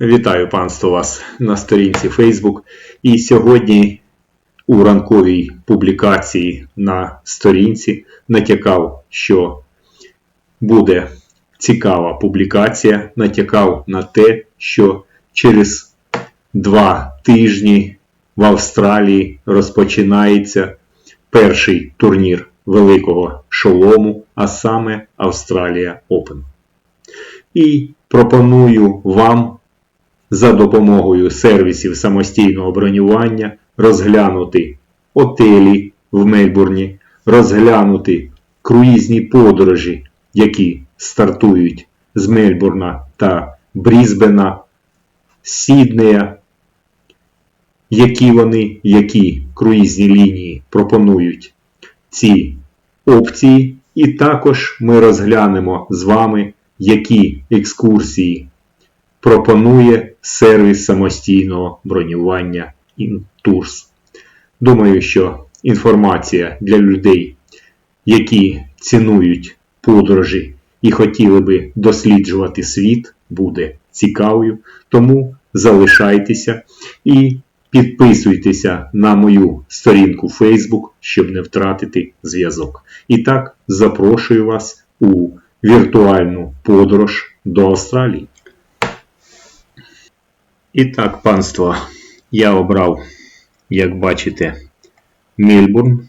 Вітаю панство вас на сторінці Facebook. І сьогодні у ранковій публікації на сторінці натякав, що буде цікава публікація. Натякав на те, що через два тижні в Австралії розпочинається перший турнір великого шолому, а саме Австралія Open. І пропоную вам за допомогою сервісів самостійного бронювання розглянути отелі в Мельбурні, розглянути круїзні подорожі, які стартують з Мельбурна та Брізбена, Сіднея, які вони, які круїзні лінії пропонують. Ці опції, і також ми розглянемо з вами, які екскурсії пропонує сервіс самостійного бронювання Intours. Думаю, що інформація для людей, які цінують подорожі і хотіли би досліджувати світ, буде цікавою. Тому залишайтеся і підписуйтеся на мою сторінку Facebook, щоб не втратити зв'язок. І так, запрошую вас у віртуальну подорож до Австралії. І так, панство, я обрав, як бачите, Мельбурн.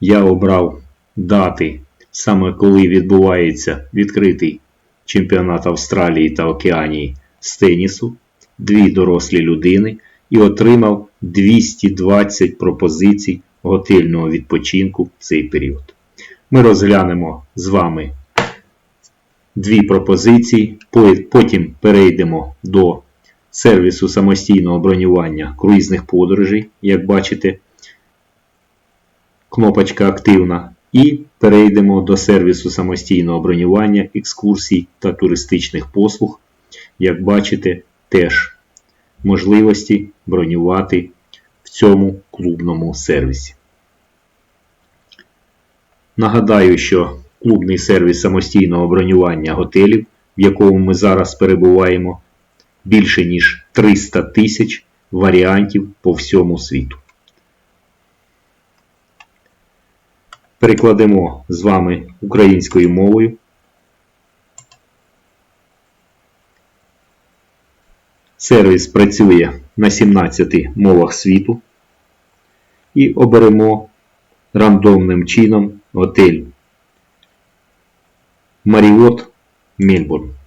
Я обрав дати, саме коли відбувається відкритий чемпіонат Австралії та Океанії з тенісу, дві дорослі людини і отримав 220 пропозицій готельного відпочинку в цей період. Ми розглянемо з вами дві пропозиції, потім перейдемо до сервісу самостійного бронювання круїзних подорожей, як бачите, кнопочка активна. І перейдемо до сервісу самостійного бронювання екскурсій та туристичних послуг. Як бачите, теж можливості бронювати в цьому клубному сервісі. Нагадаю, що клубний сервіс самостійного бронювання готелів, в якому ми зараз перебуваємо, більше ніж 300 тисяч варіантів по всьому світу. Перекладемо з вами українською мовою. Сервіс працює на 17 мовах світу і оберемо рандомним чином готель Marriott Мельбурн.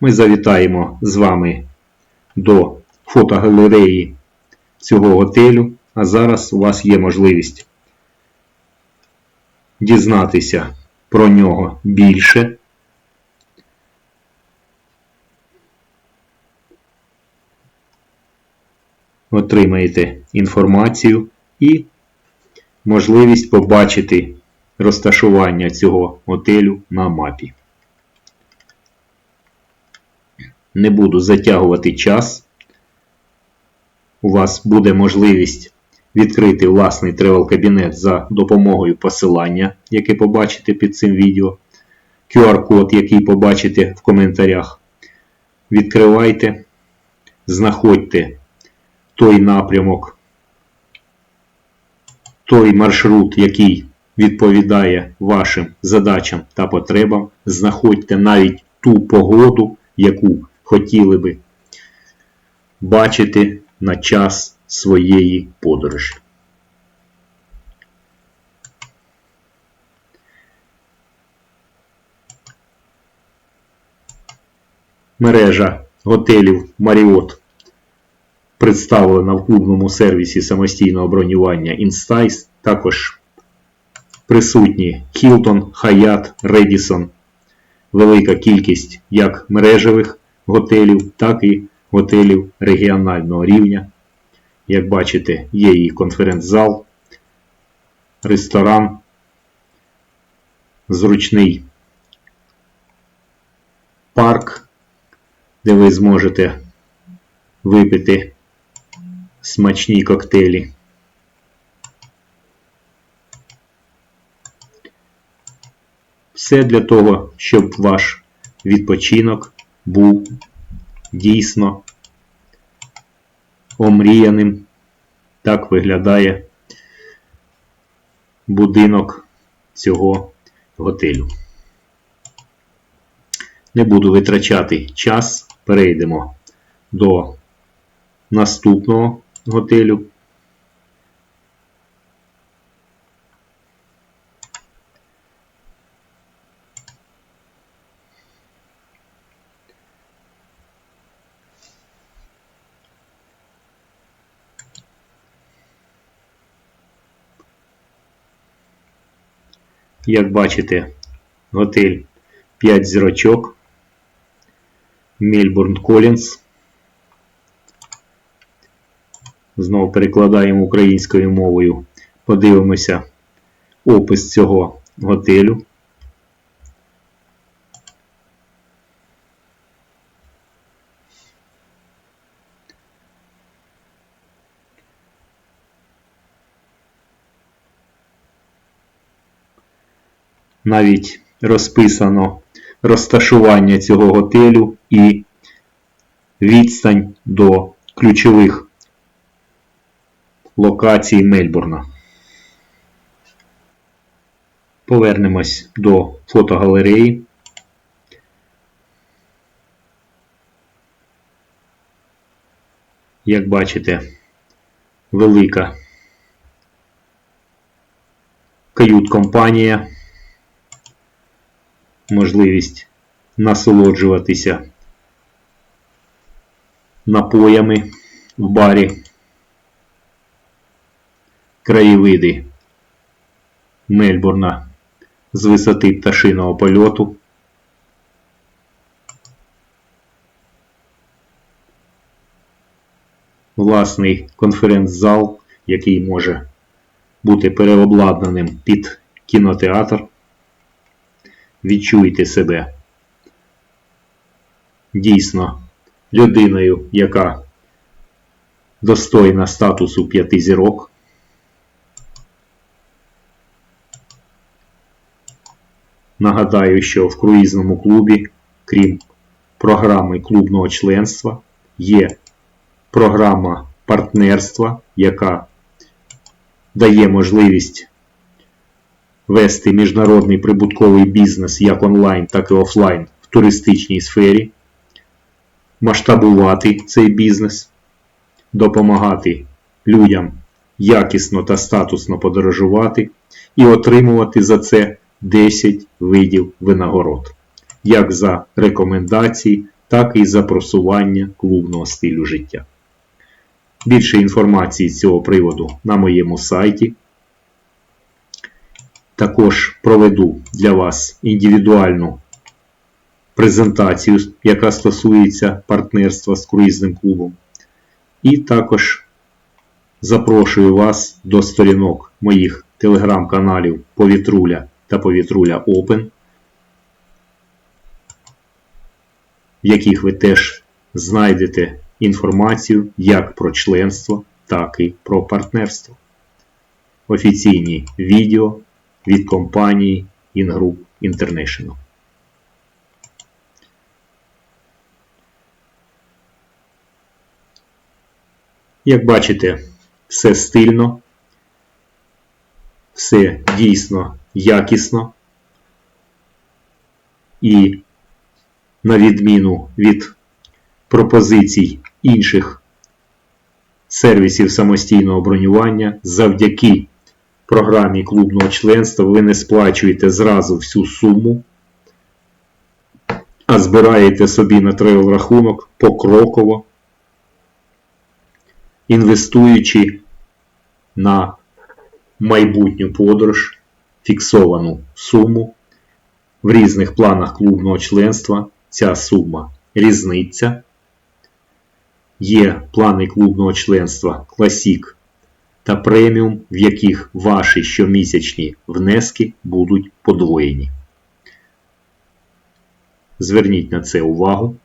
Ми завітаємо з вами до фотогалереї цього готелю, а зараз у вас є можливість дізнатися про нього більше. Отримаєте інформацію і можливість побачити розташування цього готелю на мапі. Не буду затягувати час. У вас буде можливість відкрити власний тревел-кабінет за допомогою посилання, яке побачите під цим відео. QR-код, який побачите в коментарях. Відкривайте, знаходьте той напрямок, той маршрут, який відповідає вашим задачам та потребам. Знаходьте навіть ту погоду, яку хотіли би бачити на час своєї подорожі. Мережа готелів Marriott представлена в клубному сервісі самостійного бронювання Instice. Також присутні Hilton, Hyatt, Redison. Велика кількість як мережевих готелів, так і готелів регіонального рівня. Як бачите, є і конференц-зал, ресторан, зручний парк, де ви зможете випити смачні коктейлі. Все для того, щоб ваш відпочинок був дійсно омріяним. Так виглядає будинок цього готелю. Не буду витрачати час, перейдемо до наступного готелю. Як бачите, готель 5 зірочок. Мельбурн Колінс. Знову перекладаємо українською мовою. Подивимося опис цього готелю. Навіть розписано розташування цього готелю і відстань до ключових локацій Мельбурна. Повернемось до фотогалереї. Як бачите, велика кают-компанія можливість насолоджуватися напоями в барі, краєвиди Мельбурна з висоти пташиного польоту. Власний конференц-зал, який може бути переобладнаним під кінотеатр відчуйте себе дійсно людиною, яка достойна статусу п'яти зірок. Нагадаю, що в круїзному клубі, крім програми клубного членства, є програма партнерства, яка дає можливість вести міжнародний прибутковий бізнес як онлайн, так і офлайн в туристичній сфері, масштабувати цей бізнес, допомагати людям якісно та статусно подорожувати і отримувати за це 10 видів винагород, як за рекомендації, так і за просування клубного стилю життя. Більше інформації з цього приводу на моєму сайті. Також проведу для вас індивідуальну презентацію, яка стосується партнерства з круїзним клубом. І також запрошую вас до сторінок моїх телеграм-каналів Повітруля та Повітруля Open, в яких ви теж знайдете інформацію як про членство, так і про партнерство. Офіційні відео від компанії Ingroup International. Як бачите, все стильно, все дійсно якісно і на відміну від пропозицій інших сервісів самостійного бронювання завдяки програмі клубного членства ви не сплачуєте зразу всю суму, а збираєте собі на трейл рахунок покроково, інвестуючи на майбутню подорож фіксовану суму. В різних планах клубного членства ця сума різниця. Є плани клубного членства Classic та преміум, в яких ваші щомісячні внески будуть подвоєні. Зверніть на це увагу,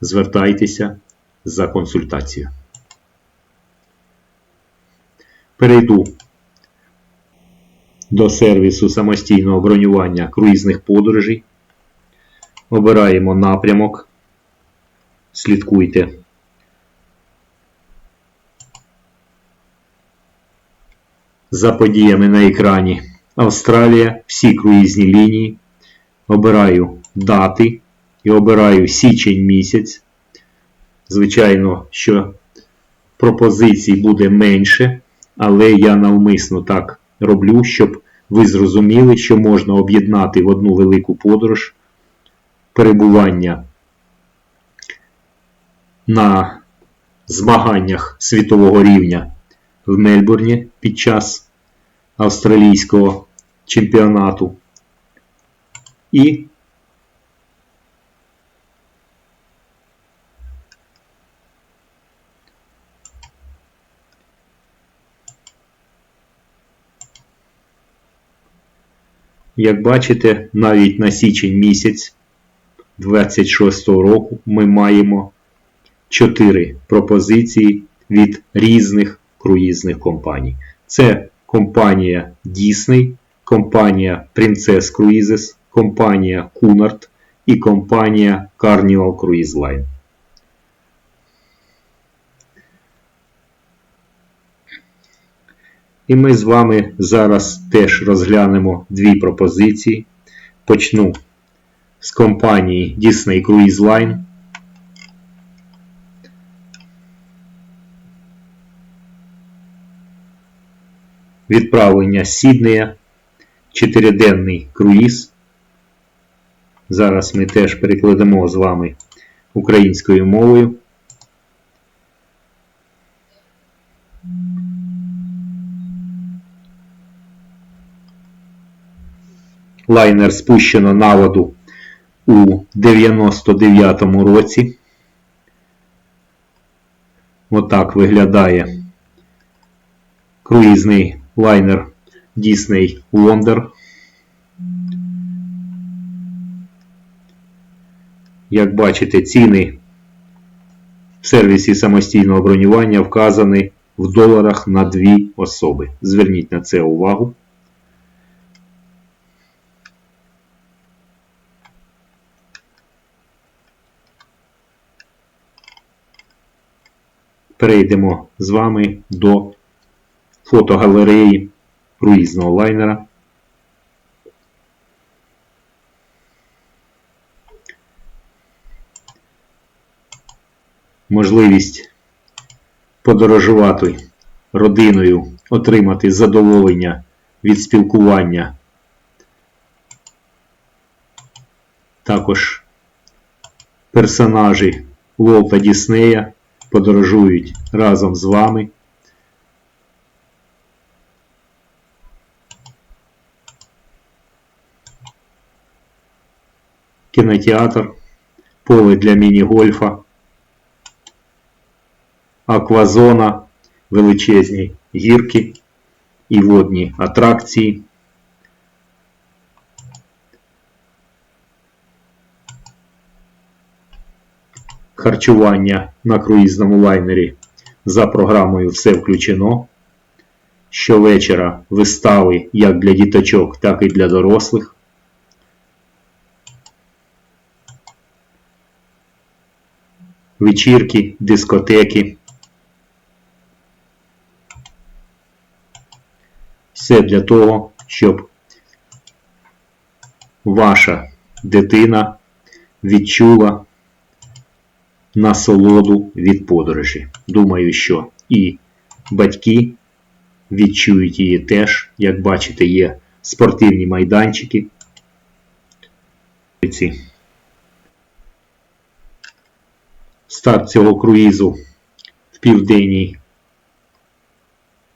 звертайтеся, за консультацією. Перейду до сервісу самостійного бронювання круїзних подорожей. Обираємо напрямок. Слідкуйте. За подіями на екрані Австралія, всі круїзні лінії. Обираю дати і обираю січень місяць. Звичайно, що пропозицій буде менше, але я навмисно так роблю, щоб ви зрозуміли, що можна об'єднати в одну велику подорож перебування на змаганнях світового рівня в Мельбурні під час австралійського чемпіонату і Як бачите, навіть на січень місяць 26 року ми маємо 4 пропозиції від різних круїзних компаній. Це компанія Disney, компанія Princess Cruises, компанія Cunard і компанія Carnival Cruise Line. І ми з вами зараз теж розглянемо дві пропозиції. Почну з компанії Disney Cruise Line. Відправлення Сіднея, 4-денний круїз. Зараз ми теж перекладемо з вами українською мовою. Лайнер спущено на воду у 99-му році. Отак виглядає круїзний лайнер Disney Wonder. Як бачите, ціни в сервісі самостійного бронювання вказані в доларах на дві особи. Зверніть на це увагу. перейдемо з вами до фотогалереї круїзного лайнера. Можливість подорожувати родиною, отримати задоволення від спілкування. Також персонажі Волта Діснея подорожують разом з вами. Кінотеатр, поле для міні-гольфа, аквазона, величезні гірки і водні атракції. харчування на круїзному лайнері за програмою Все включено. Щовечора вистави як для діточок, так і для дорослих. Вечірки, дискотеки. Все для того, щоб ваша дитина відчула насолоду від подорожі. Думаю, що і батьки відчують її теж, як бачите, є спортивні майданчики. Старт цього круїзу в Південній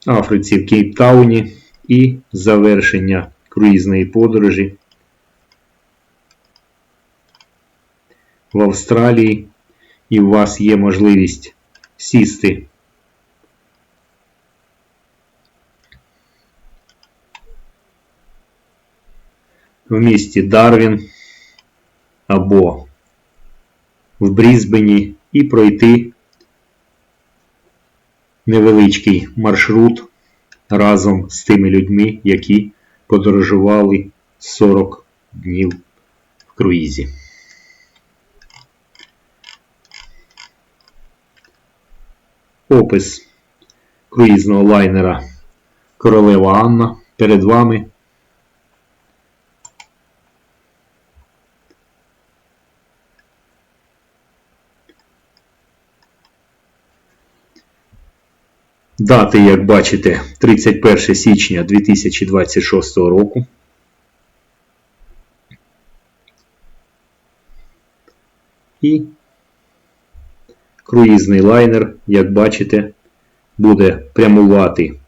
Африці в Кейптауні і завершення круїзної подорожі в Австралії. І у вас є можливість сісти. В місті Дарвін або в Брізбені і пройти невеличкий маршрут разом з тими людьми, які подорожували 40 днів в круїзі. Опис круїзного лайнера Королева Анна перед вами. Дати, як бачите, 31 січня 2026 року. І круїзний лайнер, як бачите, буде прямувати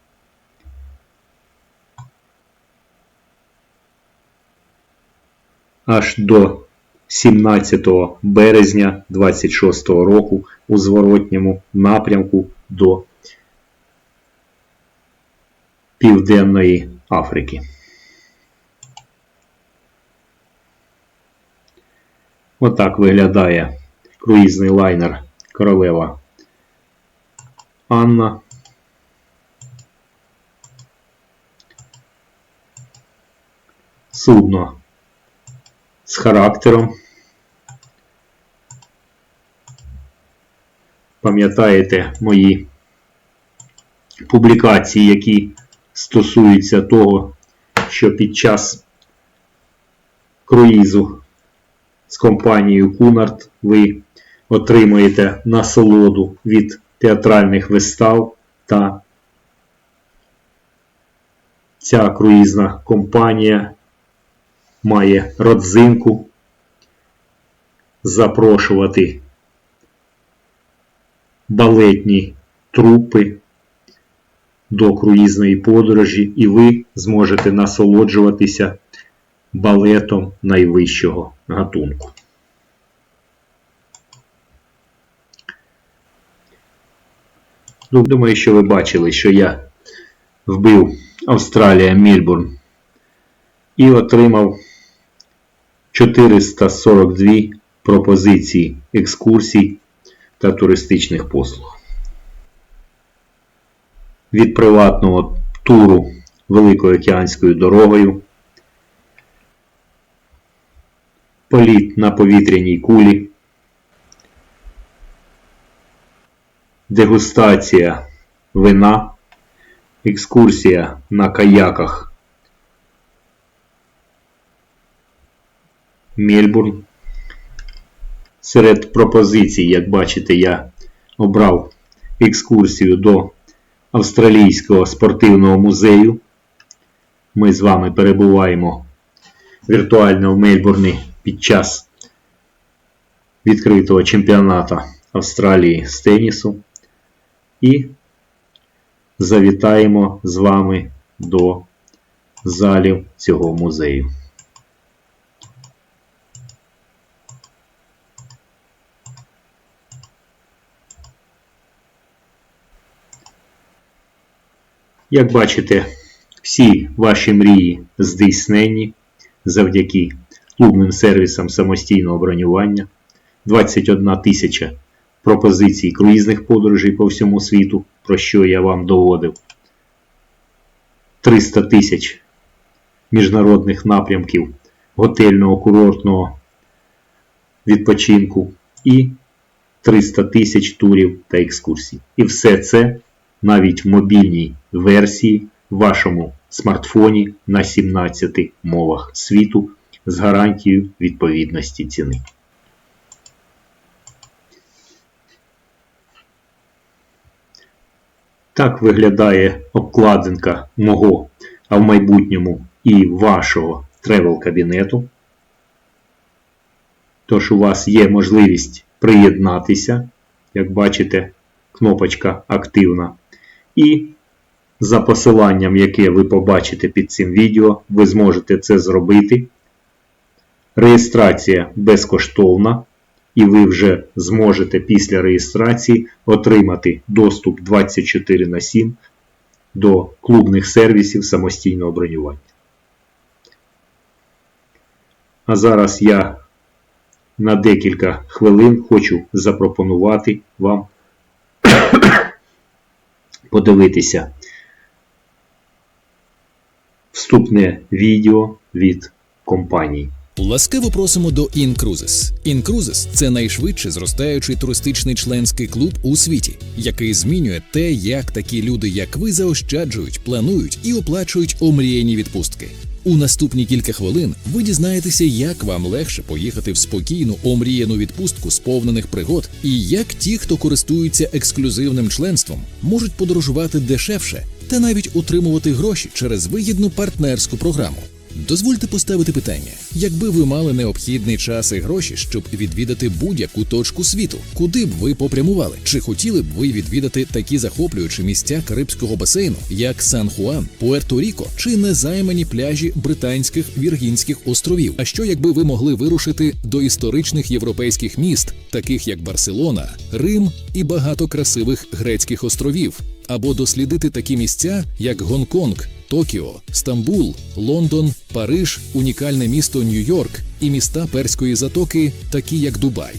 аж до 17 березня 26 року у зворотньому напрямку до Південної Африки. Отак виглядає круїзний лайнер Королева Анна. Судно з характером. Пам'ятаєте мої публікації, які стосуються того, що під час круїзу з компанією Кунарт ви отримуєте насолоду від театральних вистав та ця круїзна компанія має родзинку запрошувати балетні трупи до круїзної подорожі, і ви зможете насолоджуватися балетом найвищого гатунку. Ну, Думаю, що ви бачили, що я вбив Австралія Мільбурн і отримав 442 пропозиції екскурсій та туристичних послуг. Від приватного туру Великою океанською дорогою, політ на повітряній кулі, дегустація вина, екскурсія на каяках. Мельбурн. Серед пропозицій, як бачите, я обрав екскурсію до Австралійського спортивного музею. Ми з вами перебуваємо віртуально в Мельбурні під час відкритого чемпіонату Австралії з тенісу. І завітаємо з вами до залів цього музею. Як бачите, всі ваші мрії здійснені завдяки клубним сервісам самостійного бронювання, 21 тисяча пропозицій круїзних подорожей по всьому світу, про що я вам доводив, 300 тисяч міжнародних напрямків готельного курортного відпочинку і 300 тисяч турів та екскурсій. І все це навіть в мобільній версії в вашому смартфоні на 17 мовах світу з гарантією відповідності ціни. Так виглядає обкладинка мого, а в майбутньому і вашого тревел-кабінету. Тож у вас є можливість приєднатися, як бачите, кнопочка активна. І за посиланням, яке ви побачите під цим відео, ви зможете це зробити. Реєстрація безкоштовна, і ви вже зможете після реєстрації отримати доступ 24 на 7 до клубних сервісів самостійного бронювання. А зараз я на декілька хвилин хочу запропонувати вам подивитися вступне відео від компанії. Ласкаво просимо до Incruises. Incruises – це найшвидше зростаючий туристичний членський клуб у світі, який змінює те, як такі люди, як ви, заощаджують, планують і оплачують омріяні відпустки. У наступні кілька хвилин ви дізнаєтеся, як вам легше поїхати в спокійну омріяну відпустку сповнених пригод, і як ті, хто користуються ексклюзивним членством, можуть подорожувати дешевше та навіть отримувати гроші через вигідну партнерську програму. Дозвольте поставити питання: якби ви мали необхідний час і гроші, щоб відвідати будь-яку точку світу, куди б ви попрямували? Чи хотіли б ви відвідати такі захоплюючі місця Карибського басейну, як Сан-Хуан, Пуерто-Ріко чи незаймані пляжі британських Віргінських островів? А що якби ви могли вирушити до історичних європейських міст, таких як Барселона, Рим і багато красивих грецьких островів? Або дослідити такі місця, як Гонконг, Токіо, Стамбул, Лондон, Париж, унікальне місто Нью-Йорк і міста Перської затоки, такі як Дубай.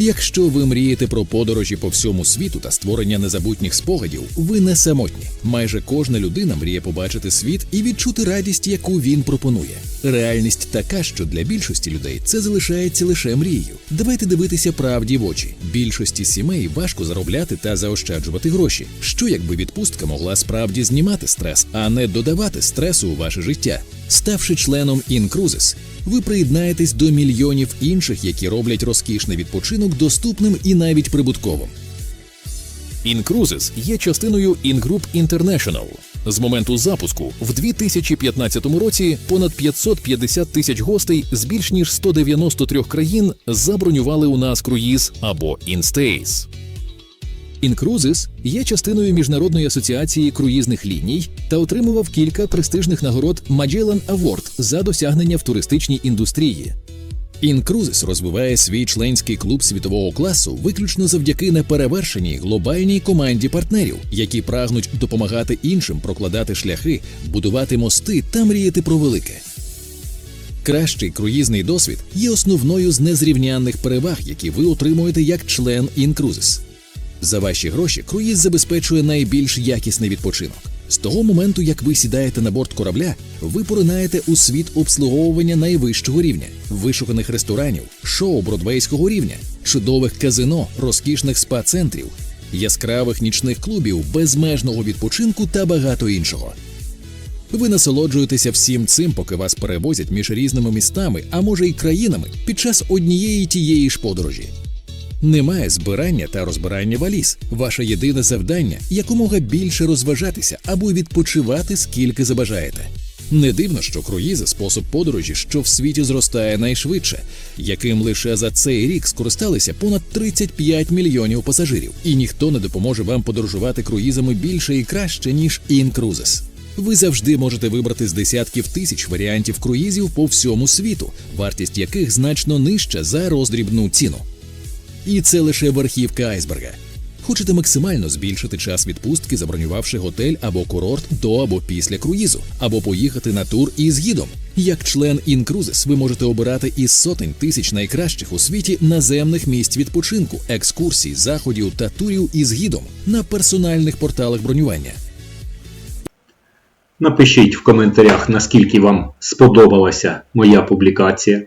Якщо ви мрієте про подорожі по всьому світу та створення незабутніх спогадів, ви не самотні. Майже кожна людина мріє побачити світ і відчути радість, яку він пропонує. Реальність така, що для більшості людей це залишається лише мрією. Давайте дивитися правді в очі. Більшості сімей важко заробляти та заощаджувати гроші. Що якби відпустка могла справді знімати стрес, а не додавати стресу у ваше життя? Ставши членом Incruises, ви приєднаєтесь до мільйонів інших, які роблять розкішний відпочинок доступним і навіть прибутковим. Incruises є частиною Ingroup International. З моменту запуску в 2015 році понад 550 тисяч гостей з більш ніж 193 країн забронювали у нас круїз або InStays. Incruises є частиною міжнародної асоціації круїзних ліній та отримував кілька престижних нагород Magellan Award за досягнення в туристичній індустрії. Incruises розвиває свій членський клуб світового класу виключно завдяки неперевершеній глобальній команді партнерів, які прагнуть допомагати іншим прокладати шляхи, будувати мости та мріяти про велике. Кращий круїзний досвід є основною з незрівнянних переваг, які ви отримуєте як член Incruises. За ваші гроші круїз забезпечує найбільш якісний відпочинок. З того моменту, як ви сідаєте на борт корабля, ви поринаєте у світ обслуговування найвищого рівня, вишуканих ресторанів, шоу бродвейського рівня, чудових казино, розкішних спа-центрів, яскравих нічних клубів, безмежного відпочинку та багато іншого. Ви насолоджуєтеся всім цим, поки вас перевозять між різними містами, а може й країнами під час однієї тієї ж подорожі. Немає збирання та розбирання валіз. Ваше єдине завдання якомога більше розважатися або відпочивати скільки забажаєте. Не дивно, що круїзи спосіб подорожі, що в світі зростає найшвидше, яким лише за цей рік скористалися понад 35 мільйонів пасажирів, і ніхто не допоможе вам подорожувати круїзами більше і краще ніж Incruises. Ви завжди можете вибрати з десятків тисяч варіантів круїзів по всьому світу, вартість яких значно нижча за роздрібну ціну. І це лише верхівка айсберга. Хочете максимально збільшити час відпустки, забронювавши готель або курорт до або після круїзу, або поїхати на тур із гідом. Як член Incruises ви можете обирати із сотень тисяч найкращих у світі наземних місць відпочинку, екскурсій, заходів та турів із гідом на персональних порталах бронювання. Напишіть в коментарях, наскільки вам сподобалася моя публікація.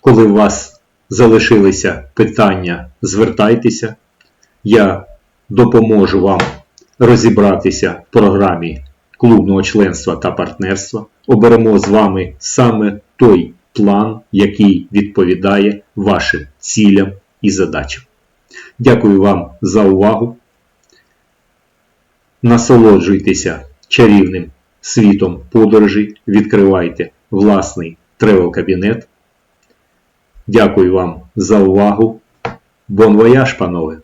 Коли у вас залишилися питання, звертайтеся. Я допоможу вам розібратися в програмі клубного членства та партнерства. Оберемо з вами саме той план, який відповідає вашим цілям і задачам. Дякую вам за увагу. Насолоджуйтеся чарівним світом подорожей, відкривайте власний тревел-кабінет. Дякую вам за увагу. Бон вояж, панове!